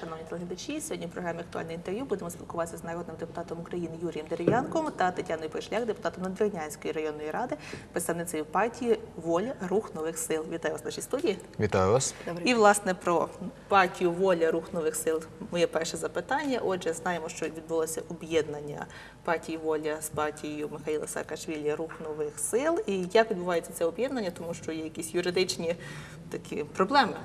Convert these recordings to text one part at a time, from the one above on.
шановні телеглядачі. Сьогодні в програмі актуальне інтерв'ю будемо спілкуватися з народним депутатом України Юрієм Дерев'янком та Тетяною Пишляк, депутатом Надвірнянської районної ради, представницею партії Воля Рух нових сил. Вітаю вас в нашій студії. Вітаю вас. І власне про партію Воля Рух нових сил. Моє перше запитання. Отже, знаємо, що відбулося об'єднання партії Воля з партією Михайла Саакашвілі Рух нових сил. І як відбувається це об'єднання, тому що є якісь юридичні такі проблеми.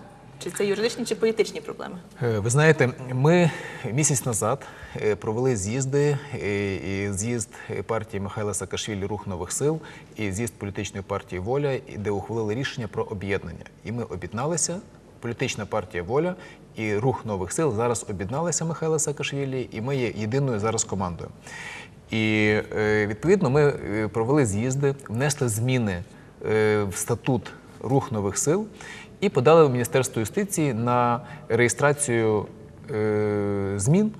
Чи це юридичні чи політичні проблеми? Е, Ви знаєте, ми місяць назад е, провели з'їзди, е, з'їзд партії Михайла Саакашвілі Рух нових сил і з'їзд політичної партії Воля, де ухвалили рішення про об'єднання. І ми об'єдналися. Політична партія Воля і рух нових сил зараз об'єдналися Михайла Саакашвілі, і ми є єдиною зараз командою. І відповідно ми провели з'їзди, внесли зміни в статут рух нових сил і подали в Міністерство юстиції на реєстрацію е, змін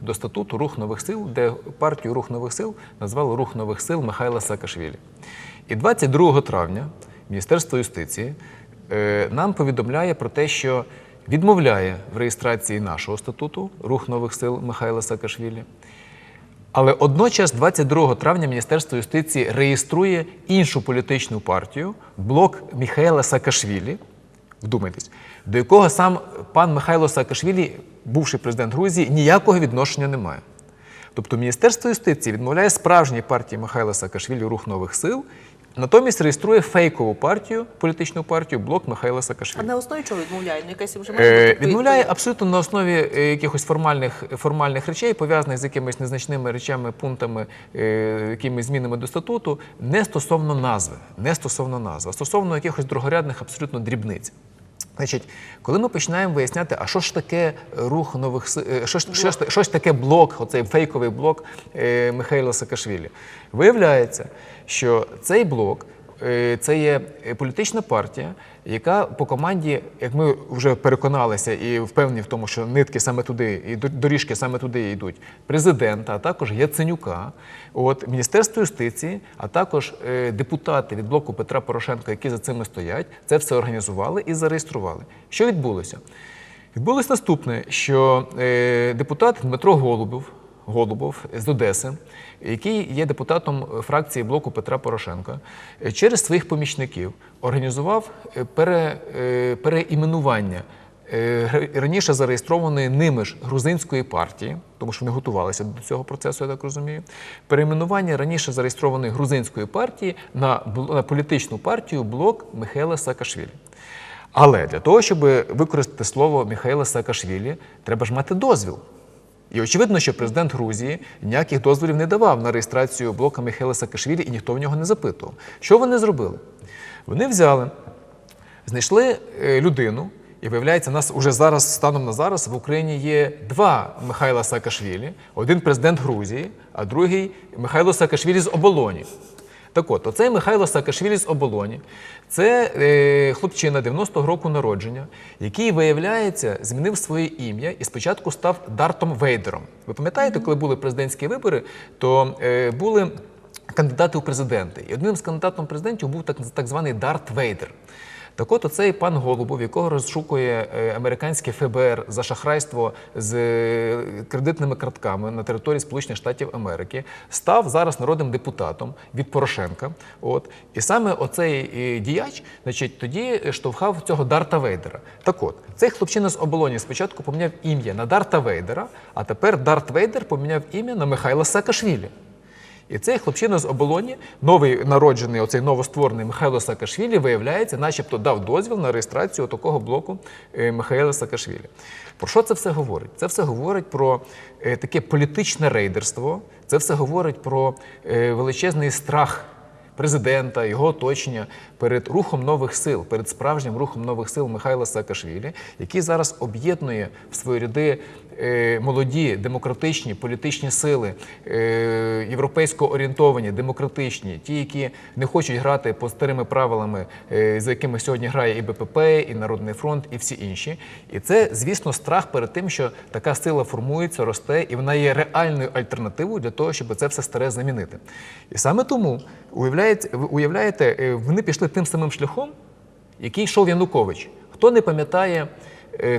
до статуту Рух нових сил, де партію Рух нових сил назвали Рух нових сил Михайла Саакашвілі. І 22 травня Міністерство юстиції е, нам повідомляє про те, що відмовляє в реєстрації нашого статуту Рух нових сил Михайла Саакашвілі. Але одночас, 22 травня, Міністерство юстиції реєструє іншу політичну партію блок Міхаела Саакашвілі. Вдумайтесь, до якого сам пан Михайло Саакашвілі, бувший президент Грузії, ніякого відношення не має. Тобто Міністерство юстиції відмовляє справжній партії Михайла Саакашвілі рух нових сил, натомість реєструє фейкову партію, політичну партію блок Михайла А на основі чого відмовляє? Ну, якась вже Е, Відмовляє абсолютно на основі е, якихось формальних, формальних речей, пов'язаних з якимись незначними речами, пунктами, е, якимись змінами до статуту, не стосовно назви, не стосовно назви, а стосовно якихось другорядних абсолютно дрібниць. Значить, коли ми починаємо виясняти, а що ж таке рух нових е, що ж, що що ж таке блок, оцей фейковий блок е, Михайла Саакашвілі, виявляється, що цей блок е, це є е, політична партія, яка по команді, як ми вже переконалися і впевнені в тому, що нитки саме туди, і доріжки саме туди йдуть, президента, а також Яценюка, от Міністерство юстиції, а також е, депутати від блоку Петра Порошенка, які за цими стоять, це все організували і зареєстрували. Що відбулося? Відбулось наступне, що е, депутат Дмитро Голубов, Голубов з Одеси, який є депутатом фракції блоку Петра Порошенка, е, через своїх помічників організував е, пере, е, переіменування раніше зареєстрованої ними ж грузинської партії, тому що вони готувалися до цього процесу, я так розумію. Перейменування раніше зареєстрованої грузинської партії на, на політичну партію блок Михайла Саакашвілі. Але для того, щоб використати слово Михайла Саакашвілі, треба ж мати дозвіл. І очевидно, що президент Грузії ніяких дозволів не давав на реєстрацію блока Михайла Саакашвілі, і ніхто в нього не запитував. Що вони зробили? Вони взяли, знайшли е, людину, і виявляється, нас уже зараз, станом на зараз, в Україні є два Михайла Саакашвілі: один президент Грузії, а другий Михайло Саакашвілі з оболоні. Так от, оцей Михайло Саакашвілі з оболоні це е, хлопчина 90-го року народження, який, виявляється, змінив своє ім'я і спочатку став Дартом Вейдером. Ви пам'ятаєте, коли були президентські вибори, то е, були кандидати у президенти. І одним з кандидатів президентів був так, так званий Дарт Вейдер. Так от оцей пан Голубов, якого розшукує е, американське ФБР за шахрайство з е, кредитними картками на території Сполучених Штатів Америки, став зараз народним депутатом від Порошенка. От і саме оцей е, діяч, значить, тоді штовхав цього Дарта Вейдера. Так от, цей хлопчина з оболоні спочатку поміняв ім'я на Дарта Вейдера, а тепер Дарт Вейдер поміняв ім'я на Михайла Саакашвілі. І цей хлопчина з оболоні, новий народжений, оцей новостворений Михайло Саакашвілі, виявляється, начебто дав дозвіл на реєстрацію такого блоку е, Михайла Саакашвілі. Про що це все говорить? Це все говорить про е, таке політичне рейдерство, це все говорить про е, величезний страх президента, його оточення перед рухом нових сил, перед справжнім рухом нових сил Михайла Саакашвілі, який зараз об'єднує в свої ряди молоді демократичні політичні сили, е, європейсько орієнтовані, демократичні, ті, які не хочуть грати по старими правилами, е, за якими сьогодні грає і БПП, і Народний фронт, і всі інші. І це, звісно, страх перед тим, що така сила формується, росте, і вона є реальною альтернативою для того, щоб це все старе замінити. І саме тому уявляєте, уявляєте, е, вони пішли тим самим шляхом, який йшов Янукович. Хто не пам'ятає е,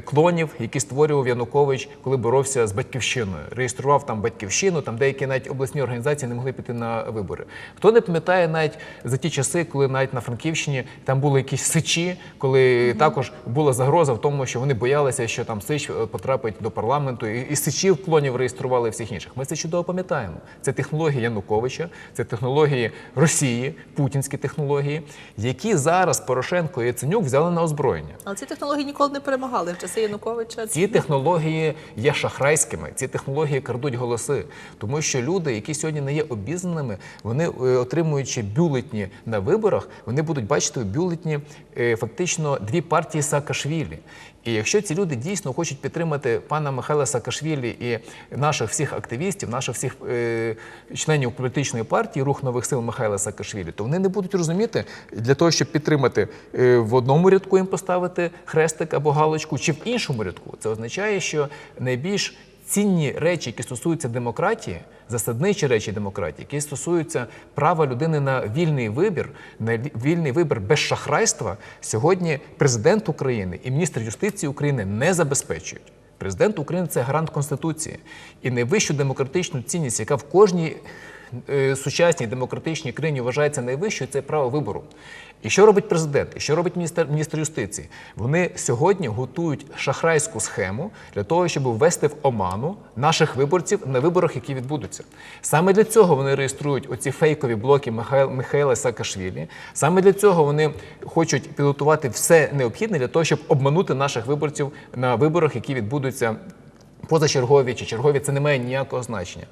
клонів, які створював Янукович, коли боровся з батьківщиною. Реєстрував там батьківщину, там деякі навіть обласні організації не могли піти на вибори. Хто не пам'ятає навіть за ті часи, коли навіть на Франківщині там були якісь сичі, коли також була загроза в тому, що вони боялися, що там сич е, потрапить до парламенту, і, і сичів клонів реєстрували всіх інших. Ми це чудово пам'ятаємо. Це технології Януковича, це технології Росії, путінські технології, які зараз Порошенко і Яценюк взяли на озброєння. Але ці технології ніколи не перемагали в часи Януковича. Ці технології є шахрайськими, ці технології крадуть голоси, тому що люди, які сьогодні не є обізнаними, вони е, отримуючи бюлетні на виборах, вони будуть бачити в бюлетні е, фактично дві партії Саакашвілі. І якщо ці люди дійсно хочуть підтримати пана Михайла Саакашвілі і наших всіх активістів, наших всіх е, членів політичної партії Рух нових сил Михайла Саакашвілі, то вони не будуть розуміти для того, щоб підтримати е, в одному рядку їм поставити хрестик або галочку, чи в іншому рядку. Це означає, що найбільш цінні речі, які стосуються демократії, засадничі речі демократії, які стосуються права людини на вільний вибір, на вільний вибір без шахрайства, сьогодні президент України і міністр юстиції України не забезпечують. Президент України це гарант Конституції і найвищу демократичну цінність, яка в кожній сучасній демократичній країні вважається найвищою, це право вибору. І що робить президент? І що робить міністр, міністр юстиції? Вони сьогодні готують шахрайську схему для того, щоб ввести в оману наших виборців на виборах, які відбудуться. Саме для цього вони реєструють оці фейкові блоки Михайла, Михайла Саакашвілі. Саме для цього вони хочуть підготувати все необхідне для того, щоб обманути наших виборців на виборах, які відбудуться позачергові чи чергові, це не має ніякого значення.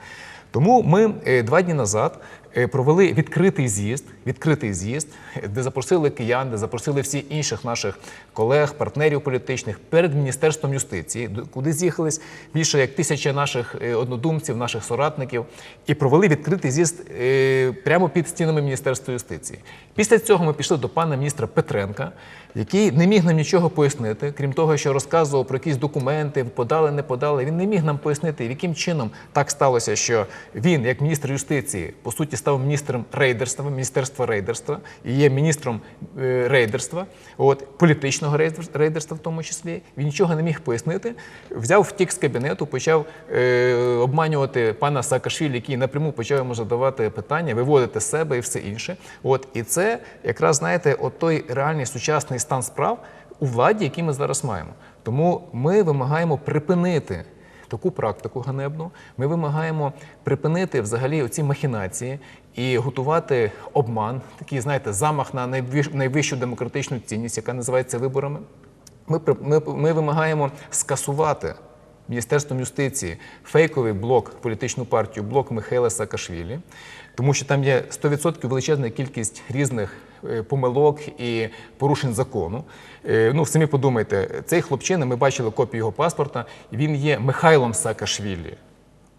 Тому ми е, два дні назад е, провели відкритий з'їзд, відкритий з'їзд, де запросили киян, де запросили всіх інших наших колег, партнерів політичних перед міністерством юстиції, куди з'їхались більше як тисяча наших е, однодумців, наших соратників, і провели відкритий з'їзд е, прямо під стінами міністерства юстиції. Після цього ми пішли до пана міністра Петренка, який не міг нам нічого пояснити, крім того, що розказував про якісь документи, подали, не подали. Він не міг нам пояснити, яким чином так сталося, що він, як міністр юстиції, по суті, став міністром рейдерства, міністерства рейдерства і є міністром е, рейдерства, от політичного рейдерства в тому числі. Він нічого не міг пояснити. Взяв втік з кабінету, почав е, обманювати пана Саакашвілі, який напряму почав йому задавати питання, виводити себе і все інше. От і це якраз знаєте, от той реальний сучасний стан справ у владі, який ми зараз маємо. Тому ми вимагаємо припинити таку практику ганебну. Ми вимагаємо припинити взагалі оці махінації і готувати обман, такий, знаєте, замах на найвищ- найвищу демократичну цінність, яка називається виборами. Ми, ми, ми вимагаємо скасувати Міністерством юстиції фейковий блок, політичну партію, блок Михайла Саакашвілі, тому що там є 100% величезна кількість різних е, помилок і порушень закону. Е, Ну, самі подумайте, цей хлопчина, ми бачили копію його паспорта, він є Михайлом Саакашвілі.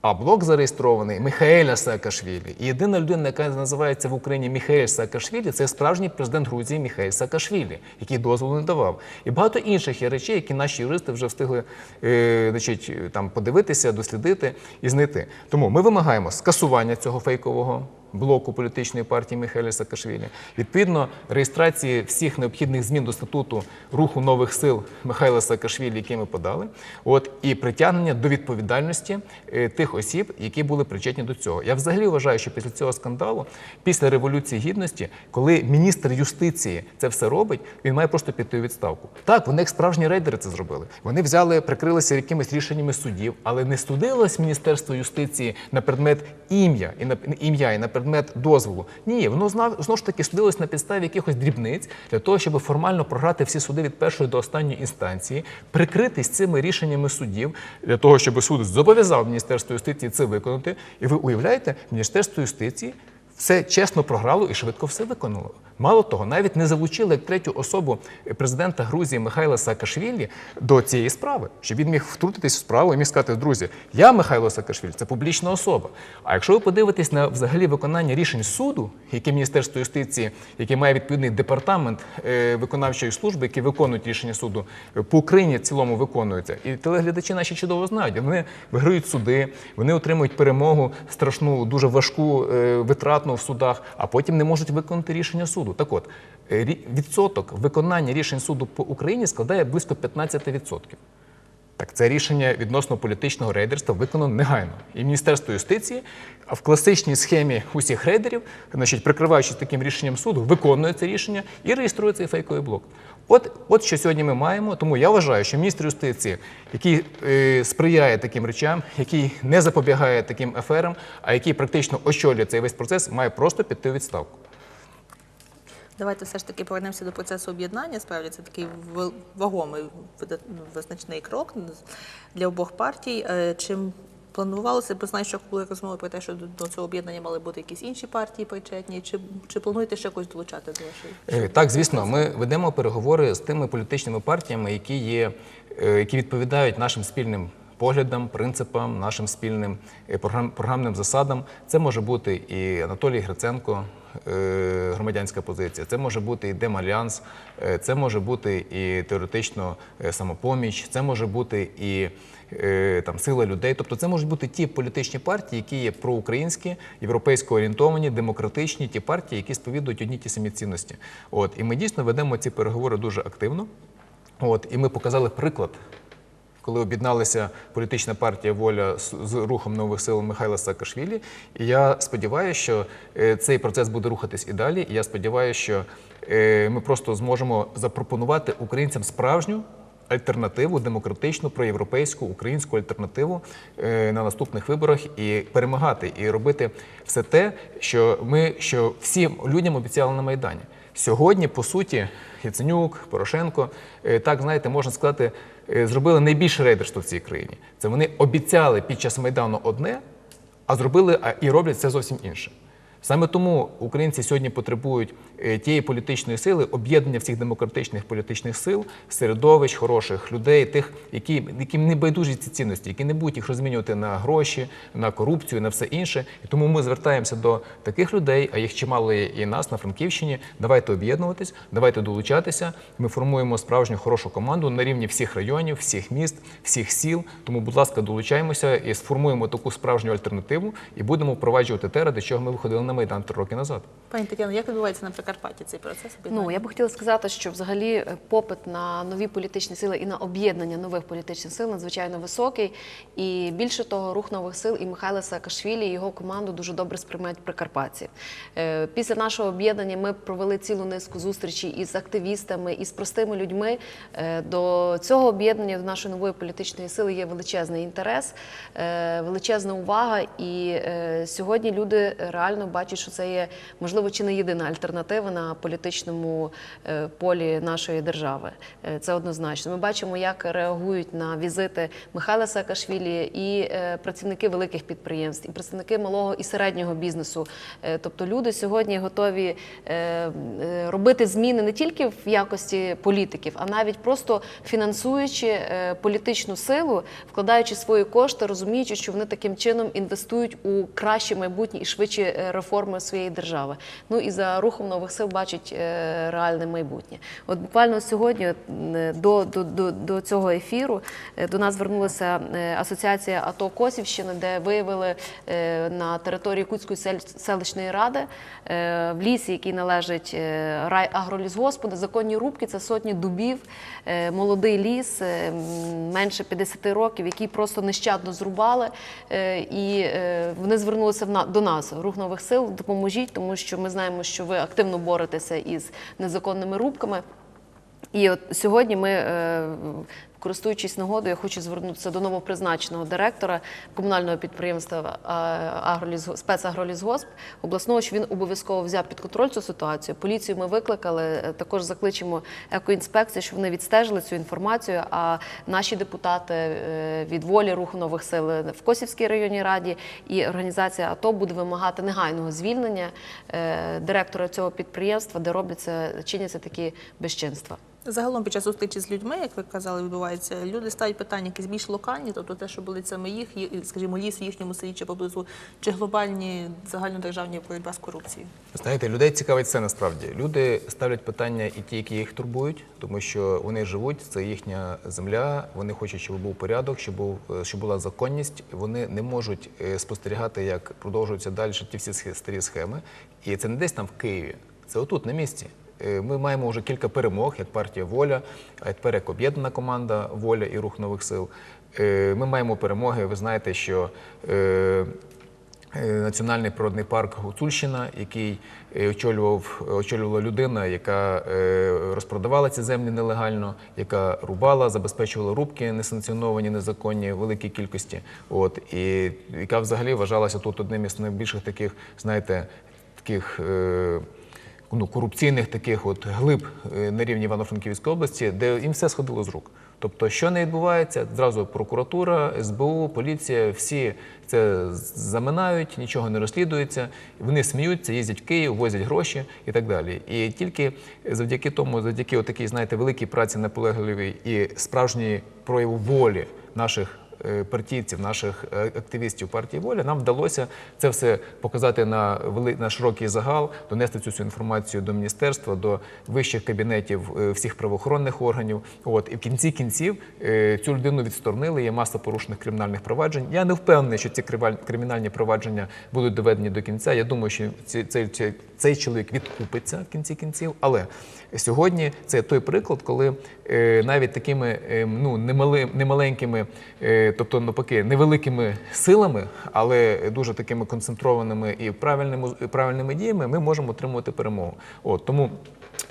А блок зареєстрований Михаеля Саакашвілі. І єдина людина, яка називається в Україні Міхаель Саакашвілі, це справжній президент Грузії Міхаель Саакашвілі, який дозволу не давав. І багато інших є речей, які наші юристи вже встигли е, значить, там, подивитися, дослідити і знайти. Тому ми вимагаємо скасування цього фейкового. Блоку політичної партії Михайля Саакашвілі, відповідно реєстрації всіх необхідних змін до статуту руху нових сил Михайла Саакашвілі, які ми подали, от і притягнення до відповідальності е, тих осіб, які були причетні до цього. Я взагалі вважаю, що після цього скандалу, після революції гідності, коли міністр юстиції це все робить, він має просто піти у відставку. Так, вони як справжні рейдери це зробили. Вони взяли, прикрилися якимись рішеннями судів, але не студилось Міністерство юстиції на предмет ім'я і на ім'я і на предмет дозволу. Ні, воно знав знову ж таки судилось на підставі якихось дрібниць для того, щоб формально програти всі суди від першої до останньої інстанції, прикритись цими рішеннями судів для того, щоб суд зобов'язав Міністерство юстиції це виконати. І ви уявляєте, Міністерство юстиції все чесно програло і швидко все виконало. Мало того, навіть не залучили як третю особу президента Грузії Михайла Саакашвілі до цієї справи, щоб він міг втрутитись в справу і міг сказати, друзі, я Михайло Саакашвілі, це публічна особа. А якщо ви подивитесь на взагалі виконання рішень суду, яке Міністерство юстиції, яке має відповідний департамент е, виконавчої служби, які виконують рішення суду, е, по Україні в цілому виконуються. І телеглядачі наші чудово знають. Вони виграють суди, вони отримують перемогу страшну, дуже важку е, витрату неоднократно в судах, а потім не можуть виконати рішення суду. Так от, е, відсоток виконання рішень суду по Україні складає близько 15%. Так, це рішення відносно політичного рейдерства виконано негайно. І Міністерство юстиції в класичній схемі усіх рейдерів, значить, прикриваючись таким рішенням суду, виконує це рішення і реєструє цей фейковий блок. От, от що сьогодні ми маємо. Тому я вважаю, що міністр юстиції, який е, сприяє таким речам, який не запобігає таким аферам, а який практично очолює цей весь процес, має просто піти у відставку. Давайте все ж таки повернемося до процесу об'єднання. Справді це такий вагомий визначний крок для обох партій. Е, Чим планувалося? Бо знаю, що були розмови про те, що до цього об'єднання мали бути якісь інші партії причетні. Чи, чи плануєте ще когось долучати до вашої? Е, Так, звісно, ми ведемо переговори з тими політичними партіями, які є, е, які відповідають нашим спільним поглядам, принципам, нашим спільним е, програмним засадам. Це може бути і Анатолій Гриценко, е, громадянська позиція, це може бути і Демальянс, е, це може бути і теоретично самопоміч, це може бути і там сила людей. Тобто це можуть бути ті політичні партії, які є проукраїнські, європейсько орієнтовані, демократичні, ті партії, які сповідують одні ті самі цінності. От і ми дійсно ведемо ці переговори дуже активно. От і ми показали приклад. Коли об'єдналася політична партія Воля з, рухом нових сил Михайла Саакашвілі, і я сподіваюся, що е, цей процес буде рухатись і далі. І я сподіваюся, що е, ми просто зможемо запропонувати українцям справжню альтернативу, демократичну, проєвропейську, українську альтернативу е, на наступних виборах і перемагати, і робити все те, що ми що всім людям обіцяли на майдані. Сьогодні, по суті, Яценюк, Порошенко, так знаєте, можна сказати, зробили найбільше рейдерство в цій країні. Це вони обіцяли під час майдану одне, а зробили а і роблять це зовсім інше. Саме тому українці сьогодні потребують е, тієї політичної сили, об'єднання всіх демократичних політичних сил, середовищ, хороших людей, тих, які, яким не байдужі ці цінності, які не будуть їх розмінювати на гроші, на корупцію, на все інше. І тому ми звертаємося до таких людей, а їх чимало і нас на Франківщині. Давайте об'єднуватись, давайте долучатися. Ми формуємо справжню хорошу команду на рівні всіх районів, всіх міст, всіх сіл. Тому, будь ласка, долучаємося і сформуємо таку справжню альтернативу і будемо впроваджувати те, ради чого ми виходили на майдан три роки назад. Пані Тетяно, як відбувається на Прикарпатті цей процес? Ну я б хотіла сказати, що взагалі е, попит на нові політичні сили і на об'єднання нових політичних сил надзвичайно високий. І більше того, рух нових сил і Михайла Саакашвілі і його команду дуже добре сприймають прикарпатці. Е, Після нашого об'єднання ми провели цілу низку зустрічей із активістами, із простими людьми. Е, До цього об'єднання до нашої нової політичної сили є величезний інтерес, величезна увага. І сьогодні люди реально бачать, що це є можливо чи не єдина альтернатива на політичному е, полі нашої держави. Е, Це однозначно. Ми бачимо, як реагують на візити Михайла Саакашвілі і е, працівники великих підприємств, і представники малого і середнього бізнесу. Тобто люди сьогодні готові робити зміни не тільки в якості політиків, а навіть просто фінансуючи політичну силу, вкладаючи свої кошти, розуміючи, що вони таким чином інвестують у краще майбутнє і швидші е, реформи своєї держави. Ну і за рухом нових сил бачить е, реальне майбутнє. От буквально сьогодні е, до, до, до, до цього ефіру е, до нас звернулася асоціація АТО Косівщини, де виявили на території Куцької селищної ради в лісі, який належить е, райагролісгоспу, незаконні рубки, це сотні дубів, молодий ліс, менше 50 років, який просто нещадно зрубали. І вони звернулися до нас, рух нових сил, допоможіть, тому що ми знаємо, що ви активно боретеся із незаконними рубками. І от сьогодні ми, е, користуючись нагодою, я хочу звернутися до новопризначеного директора комунального підприємства е, «Агролісго- обласного, що він обов'язково взяв під контроль цю ситуацію. Поліцію ми викликали, е, також закличемо екоінспекцію, щоб вони відстежили цю інформацію. А наші депутати е, від волі руху нових сил в Косівській районній раді і організація АТО буде вимагати негайного звільнення директора цього підприємства, де робляться чиняться такі безчинства. Загалом під час зустрічі з людьми, як ви казали, відбувається відбувається? Люди ставлять питання якісь більш локальні, тобто те, що були саме їх, скажімо, ліс в їхньому селі чи поблизу, чи глобальні загальнодержавні боротьба з корупцією? Знаєте, людей цікавить все насправді. Люди ставлять питання і ті, які їх турбують, тому що вони живуть, це їхня земля. Вони хочуть, щоб був порядок, щоб був е, щоб була законність. Вони не можуть е, спостерігати, як продовжуються далі ті всі старі схеми. І це не десь там в Києві, це отут на місці. Е, Ми маємо вже кілька перемог, як партія Воля, а тепер як об'єднана команда Воля і рух нових сил. Е, Ми маємо перемоги. Ви знаєте, що е, Національний природний парк Гуцульщина, який очолював очолювала людина, яка розпродавала ці землі нелегально, яка рубала, забезпечувала рубки несанкціоновані, незаконні великій кількості. От і яка взагалі вважалася тут одним із найбільших таких, знаєте, таких. Ну, корупційних таких от глиб е, на рівні Івано-Франківської області, де їм все сходило з рук. Тобто, що не відбувається, зразу прокуратура, СБУ, поліція, всі це заминають, нічого не розслідується. Вони сміються, їздять в Київ, возять гроші і так далі. І тільки завдяки тому, завдяки такій, знаєте, великій праці наполегливій і справжній прояву волі наших партійців, наших е, активістів партії воля, нам вдалося це все показати на вели... на широкий загал, донести цю всю інформацію до міністерства, до вищих кабінетів е, всіх правоохоронних органів. От і в кінці кінців е, цю людину відсторонили. Є маса порушених кримінальних проваджень. Я не впевнений, що ці кримінальні провадження будуть доведені до кінця. Я думаю, що цей, цей, цей чоловік відкупиться в кінці кінців. Але сьогодні це той приклад, коли е, навіть такими е, ну немаленькими, е, тобто навпаки, невеликими силами, але дуже такими концентрованими і правильними правильними діями, ми можемо отримувати перемогу. От тому.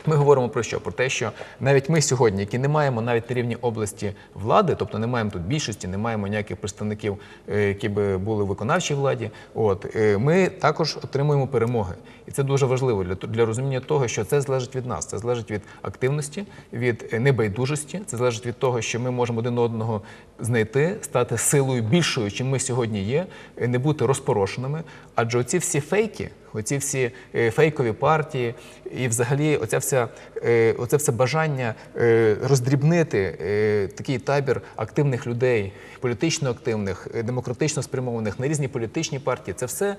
Ми говоримо про що? Про те, що навіть ми сьогодні, які не маємо навіть на рівні області влади, тобто не маємо тут більшості, не маємо ніяких представників, е, які би були в виконавчій владі. От е, ми також отримуємо перемоги, і це дуже важливо для, для розуміння того, що це залежить від нас. Це залежить від активності, від е, небайдужості. Це залежить від того, що ми можемо один одного знайти, стати силою більшою, чим ми сьогодні є, не бути розпорошеними. Адже оці всі фейки. Оці всі е, фейкові партії, і взагалі оця вся, е, оце все бажання е, роздрібнити такий табір активних людей, політично активних, демократично спрямованих на різні політичні партії. Це все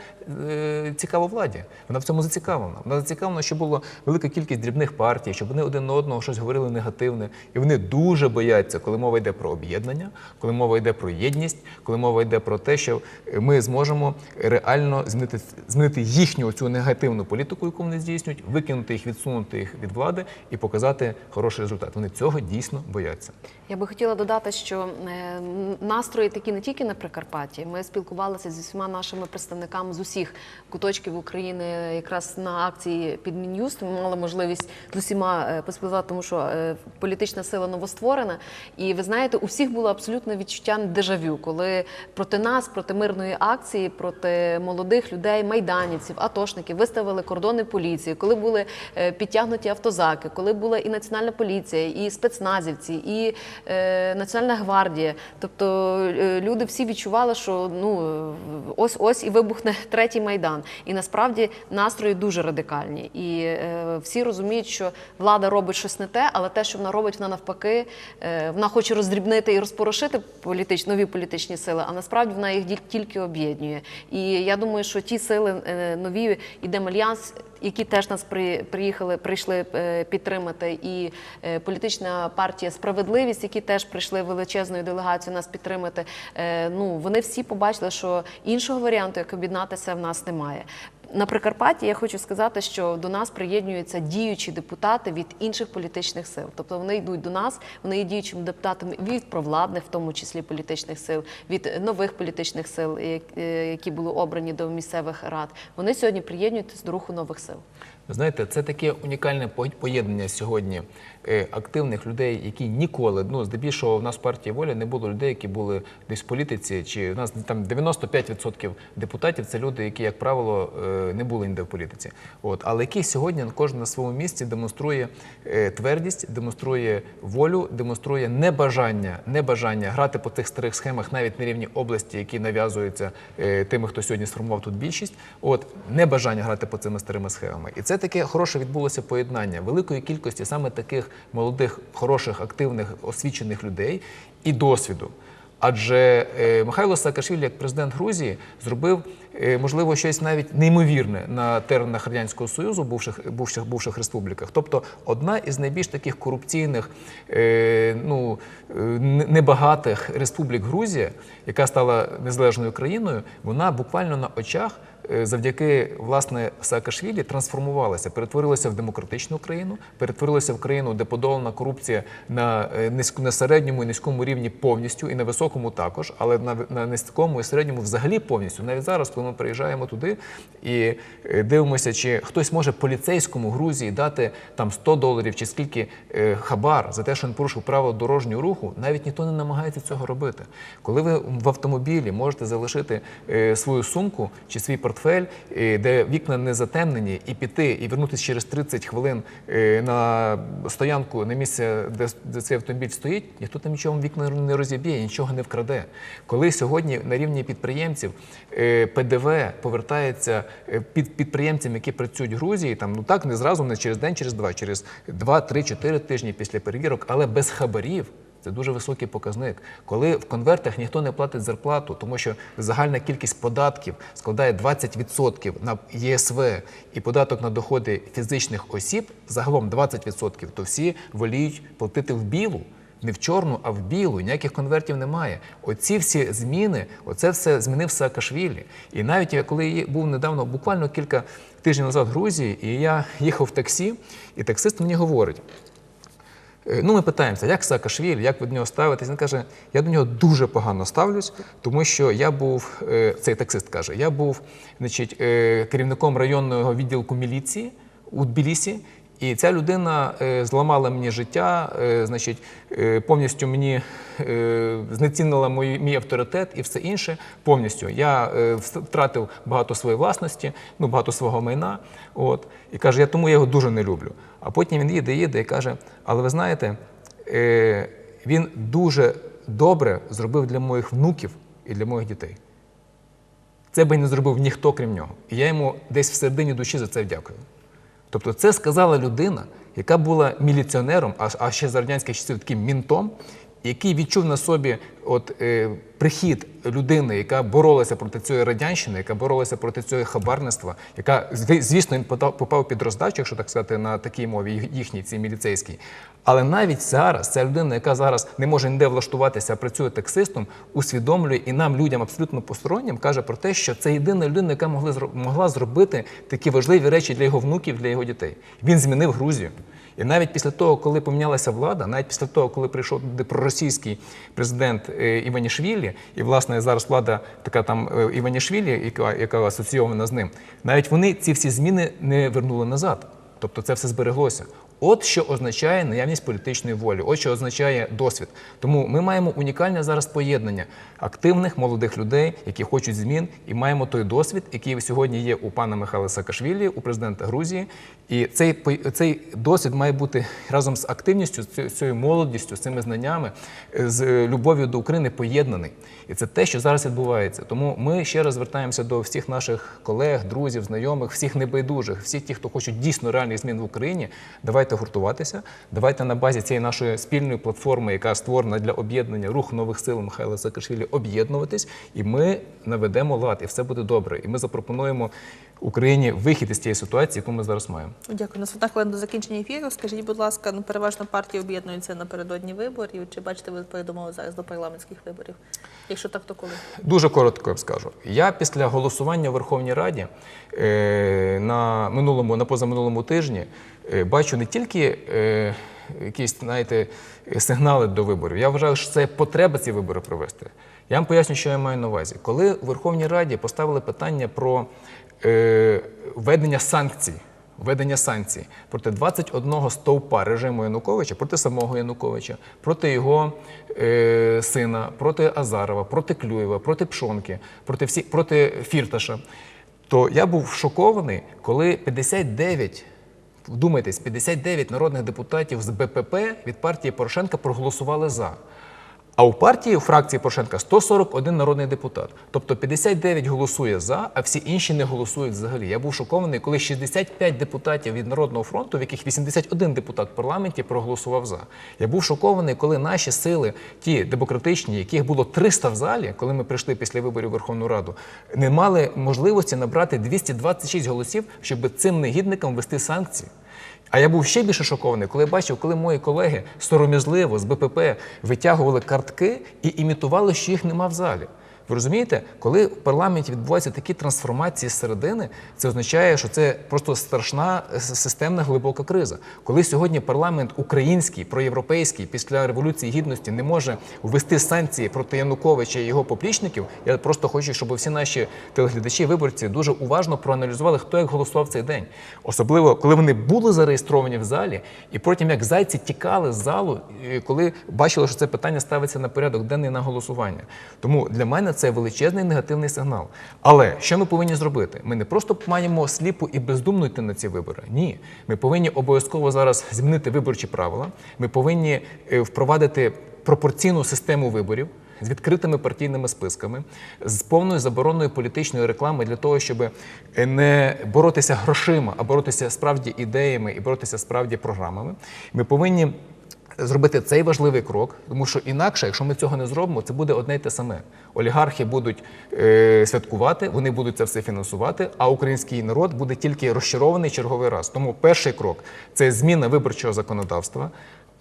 цікаво владі. Вона в цьому зацікавлена. Вона зацікавлена, щоб була велика кількість дрібних партій, щоб вони один одного щось говорили негативне. І вони дуже бояться, коли мова йде про об'єднання, коли мова йде про єдність, коли мова йде про те, що ми зможемо реально змінити, змінити їхню цю негативну політику, яку вони здійснюють, викинути їх, відсунути їх від влади і показати хороший результат. Вони цього дійсно бояться. Я би хотіла додати, що е, настрої такі не тільки на Прикарпатті. Ми спілкувалися зі всіма нашими представниками з усіх куточків України, якраз на акції під Мін'юст. Ми мали можливість з усіма е, поспілкуватися, тому що е, політична сила новостворена. І ви знаєте, у всіх було абсолютне відчуття дежавю, коли проти нас, проти мирної акції, проти молодих людей, майданівців, атошників виставили кордони поліції, коли були е, підтягнуті автозаки, коли була і національна поліція, і спецназівці, і е, Національна гвардія. Тобто е, люди всі відчували, що ну ось ось і вибухне третій майдан. І насправді настрої дуже радикальні. І е, всі розуміють, що влада робить щось не те, але те, що вона робить, вона навпаки, е, вона хоче роздрібнити і розпорошити політич, нові політичні сили, а насправді вона їх тільки об'єднує. І я думаю, що ті сили е, нові і Демальянс які теж нас при, приїхали, прийшли е, підтримати, і е, політична партія Справедливість, які теж прийшли величезною делегацією нас підтримати. Ну вони всі побачили, що іншого варіанту, як об'єднатися, в нас немає. На Прикарпатті я хочу сказати, що до нас приєднуються діючі депутати від інших політичних сил. Тобто вони йдуть до нас, вони є діючими депутатами від провладних, в тому числі політичних сил, від нових політичних сил, е, які були обрані до місцевих рад. Вони сьогодні приєднуються до руху нових сил. Знаєте, це таке унікальне поєднання сьогодні е, активних людей, які ніколи, ну здебільшого в нас партії воля не було людей, які були десь в політиці, чи в нас там 95% депутатів це люди, які, як правило, е, не були ніде в політиці. От, але який сьогодні кожен на своєму місці демонструє е, твердість, демонструє волю, демонструє небажання, небажання грати по тих старих схемах навіть на рівні області, які нав'язуються тими, хто сьогодні сформував тут більшість. От небажання грати по цими старими схемами. І це таке хороше відбулося поєднання великої кількості саме таких молодих, хороших, активних, освічених людей і досвіду. Адже е, Михайло Саакашвілі, як президент Грузії, зробив е, можливо щось навіть неймовірне на теренах радянського союзу, бувших бувших бувших республіках. Тобто, одна із найбільш таких корупційних, е, ну небагатих республік Грузія, яка стала незалежною країною, вона буквально на очах. Е, Завдяки власне Саакашвілі трансформувалася, перетворилася в демократичну країну, перетворилася в країну, де подолана корупція на е, низьку на середньому і низькому рівні повністю, і на високому також, але на, на низькому і середньому взагалі повністю. Навіть зараз, коли ми приїжджаємо туди і е, дивимося, чи хтось може поліцейському Грузії дати там 100 доларів чи скільки хабар за те, що він порушив право дорожнього руху, навіть ніхто не намагається цього робити. Коли ви в автомобілі можете залишити свою сумку чи свій портфель, е, де вікна не затемнені, і піти і вернутися через 30 хвилин е, на стоянку на місце, де, цей автомобіль стоїть, ніхто там нічого вікна не розіб'є, нічого не вкраде. Коли сьогодні на рівні підприємців е, ПДВ повертається під підприємцям, які працюють в Грузії, там ну так не зразу, не через день, через два, через два, три, чотири тижні після перевірок, але без хабарів. Це дуже високий показник. Коли в конвертах ніхто не платить зарплату, тому що загальна кількість податків складає 20% на ЄСВ і податок на доходи фізичних осіб загалом 20%, то всі воліють платити в білу. Не в чорну, а в білу. Ніяких конвертів немає. Оці всі зміни, оце все змінив Саакашвілі. І навіть я коли був недавно, буквально кілька тижнів назад в Грузії, і я їхав в таксі, і таксист мені говорить: Ну, ми питаємося, як Саакашвілі, як ви до нього ставитесь? Він каже, я до нього дуже погано ставлюсь, тому що я був, е, цей таксист каже, я був значить, е, керівником районного відділку міліції у Тбілісі, і ця людина е, зламала мені життя, е, значить, е, повністю мені знецінила мій, мій авторитет і все інше. Повністю. Я втратив багато своєї власності, ну, багато свого майна. От, і каже, я тому я його дуже не люблю. А потім він їде, їде і каже: але ви знаєте, він дуже добре зробив для моїх внуків і для моїх дітей. Це би не зробив ніхто крім нього. І я йому десь в середині душі за це вдякую. Тобто, це сказала людина, яка була міліціонером, а, ще за радянських часів таким мінтом, який відчув на собі от, е, прихід людини, яка боролася проти цієї радянщини, яка боролася проти цього хабарництва, яка, зв- звісно, він попав- під роздачу, якщо так сказати, на такій мові їхній, цій міліцейській. Але навіть зараз ця людина, яка зараз не може ніде влаштуватися, а працює таксистом, усвідомлює і нам, людям абсолютно постороннім, каже про те, що це єдина людина, яка могла зробити такі важливі речі для його внуків, для його дітей. Він змінив Грузію. І навіть після того, коли помінялася влада, навіть після того, коли прийшов туди проросійський президент е, Іванішвілі, і власне зараз влада така там е, Іванішвілі, яка, яка асоційована з ним, навіть вони ці всі зміни не вернули назад. Тобто це все збереглося. От що означає наявність політичної волі, от що означає досвід. Тому ми маємо унікальне зараз поєднання активних молодих людей, які хочуть змін, і маємо той досвід, який сьогодні є у пана Михайла Саакашвілі, у президента Грузії. І цей цей досвід має бути разом з активністю, цією- молодістю, з цими знаннями, е, з любов'ю до України поєднаний. І це те, що зараз відбувається. Тому ми ще раз звертаємося до всіх наших колег, друзів, знайомих, всіх небайдужих, всіх тих, хто хочуть дійсно реальних змін в Україні. Давайте гуртуватися. Давайте на базі цієї нашої спільної платформи, яка створена для об'єднання рух нових сил Михайла Саакашвілі, об'єднуватись, і ми наведемо лад, і все буде добре. І ми запропонуємо Україні вихід із цієї ситуації, яку ми зараз маємо. Дякую. Нас одна хвилина до закінчення ефіру. Скажіть, будь ласка, ну переважно партії об'єднуються напередодні виборів. Чи бачите ви передумови зараз до парламентських виборів? Якщо так, то коли? Дуже коротко я скажу. Я після голосування в Верховній Раді е, на минулому, на позаминулому тижні е, бачу не тільки е, якісь, знаєте, сигнали до виборів. Я вважаю, що це потреба ці вибори провести. Я вам поясню, що я маю на увазі. Коли у Верховній Раді поставили питання про введення санкцій. Введення санкцій проти 21 стовпа режиму Януковича, проти самого Януковича, проти його е, сина, проти Азарова, проти Клюєва, проти Пшонки, проти всі, проти Фірташа. то я був шокований, коли 59, вдумайтесь, 59 народних депутатів з БПП від партії Порошенка проголосували за. А у партії, у фракції Порошенка 141 народний депутат. Тобто 59 голосує за, а всі інші не голосують взагалі. Я був шокований, коли 65 депутатів від Народного фронту, в яких 81 депутат в парламенті проголосував за. Я був шокований, коли наші сили, ті демократичні, яких було 300 в залі, коли ми прийшли після виборів Верховну Раду, не мали можливості набрати 226 голосів, щоб цим негідникам ввести санкції. А я був ще більше шокований, коли бачив, коли мої колеги сором'язливо з БПП витягували картки і імітували, що їх нема в залі. Ви розумієте, коли в парламенті відбуваються такі трансформації зсередини, це означає, що це просто страшна е, системна глибока криза. Коли сьогодні парламент український, проєвропейський, після революції гідності не може ввести санкції проти Януковича і його поплічників, я просто хочу, щоб всі наші телеглядачі, виборці дуже уважно проаналізували, хто як голосував цей день. Особливо, коли вони були зареєстровані в залі, і потім як зайці тікали з залу, коли бачили, що це питання ставиться на порядок денний на голосування. Тому для мене це величезний негативний сигнал. Але що ми повинні зробити? Ми не просто маємо сліпо і бездумно йти на ці вибори. Ні, ми повинні обов'язково зараз змінити виборчі правила. Ми повинні е, впровадити пропорційну систему виборів. З відкритими партійними списками, з повною забороною політичної реклами для того, щоб е, не боротися грошима, а боротися справді ідеями і боротися справді програмами. Ми повинні зробити цей важливий крок, тому що інакше, якщо ми цього не зробимо, це буде одне й те саме. Олігархи будуть е, святкувати, вони будуть це все фінансувати, а український народ буде тільки розчарований черговий раз. Тому перший крок це зміна виборчого законодавства.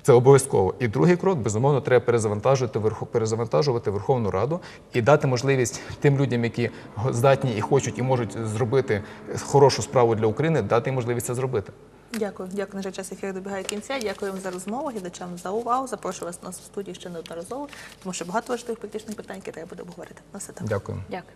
Це обов'язково. І другий крок, безумовно, треба перезавантажувати перезавантажувати Верховну Раду і дати можливість тим людям, які здатні і хочуть, і можуть зробити хорошу справу для України, дати можливість це зробити. Дякую. Дякую. На жаль, час ефір добігає кінця. Дякую вам за розмову, глядачам за увагу. Запрошую вас на нас в студію ще неодноразово, тому що багато важливих політичних питань, які треба буде обговорити. На все так. Дякую. Дякую.